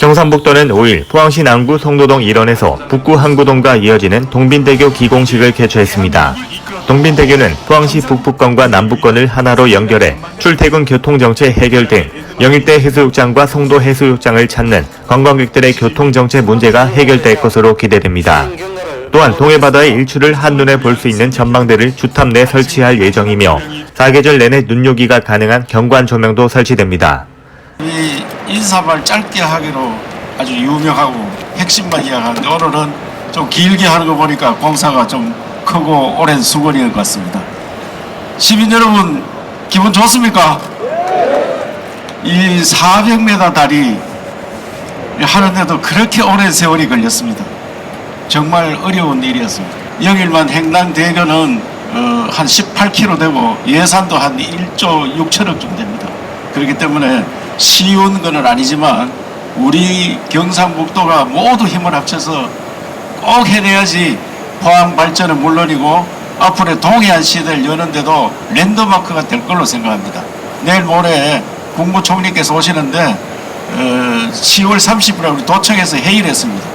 경상북도는 5일 포항시 남구 송도동 일원에서 북구 항구동과 이어지는 동빈대교 기공식을 개최했습니다. 동빈대교는 포항시 북부권과 남부권을 하나로 연결해 출퇴근 교통정체 해결 등 영일대 해수욕장과 송도 해수욕장을 찾는 관광객들의 교통정체 문제가 해결될 것으로 기대됩니다. 또한 동해바다의 일출을 한눈에 볼 수 있는 전망대를 주탑 내 설치할 예정이며 사계절 내내 눈요기가 가능한 경관 조명도 설치됩니다. 이 인사말 짧게 하기로 아주 유명하고 핵심만 이야기하는데 오늘은 좀 길게 하는 거 보니까 공사가 좀 크고 오랜 수고리인 것 같습니다. 시민 여러분 기분 좋습니까? 이 400m 다리 하는데도 그렇게 오랜 세월이 걸렸습니다. 정말 어려운 일이었습니다. 영일만 횡단대교는 어, 한 18km 되고 예산도 한 1조 6천억 좀 됩니다. 그렇기 때문에 쉬운 것은 아니지만 우리 경상북도가 모두 힘을 합쳐서 꼭 해내야지 포항 발전은 물론이고 앞으로 동해안 시대를 여는데도 랜드마크가 될 걸로 생각합니다. 내일 모레 국무총리께서 오시는데 어, 10월 30일에 우리 도청에서 회의를 했습니다.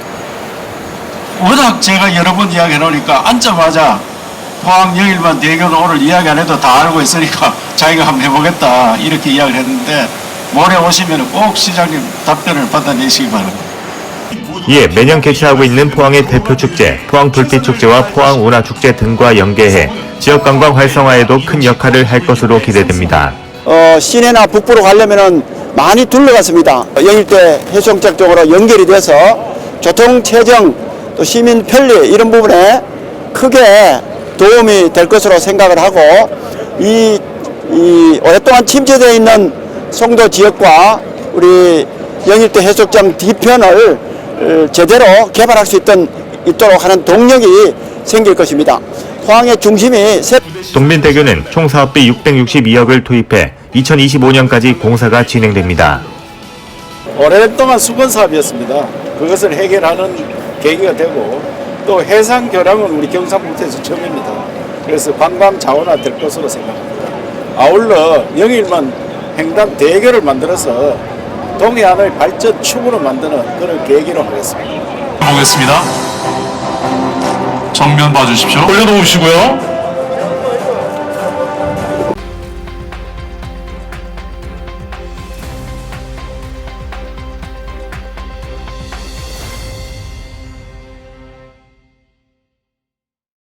워낙 제가 여러 번 이야기 해 놓으니까 앉자마자 포항 영일만 대교는 오늘 이야기 안 해도 다 알고 있으니까 자기가 한번 해보겠다 이렇게 이야기를 했는데 모레 오시면 꼭 시장님 답변을 받아내시기 바랍니다. 이에 매년 개최하고 있는 포항의 대표 축제, 포항 불빛 축제와 포항 운하 축제 등과 연계해 지역 관광 활성화에도 큰 역할을 할 것으로 기대됩니다. 어, 시내나 북부로 가려면은 많이 둘러갔습니다. 영일대 해수욕장 쪽으로 연결이 돼서 교통 체정 또 시민 편리 이런 부분에 크게 도움이 될 것으로 생각을 하고 이, 이 오랫동안 침체되어 있는 송도 지역과 우리 영일대 해수욕장 뒤편을 어, 제대로 개발할 수 있던, 있도록 하는 동력이 생길 것입니다. 포항의 중심이 세 동빈대교는 총 사업비 662억을 투입해 2025년까지 공사가 진행됩니다. 오랫동안 수건 사업이었습니다. 그것을 해결하는 계기가 되고 또 해상 교량은 우리 경상북도에서 처음입니다. 그래서 관광 자원화 될 것으로 생각합니다. 아울러 영일만 횡단 대교를 만들어서 동해안의 발전 축으로 만드는 그런 계기로 하겠습니다. 보겠습니다. 정면 봐주십시오. 올려놓으시고요.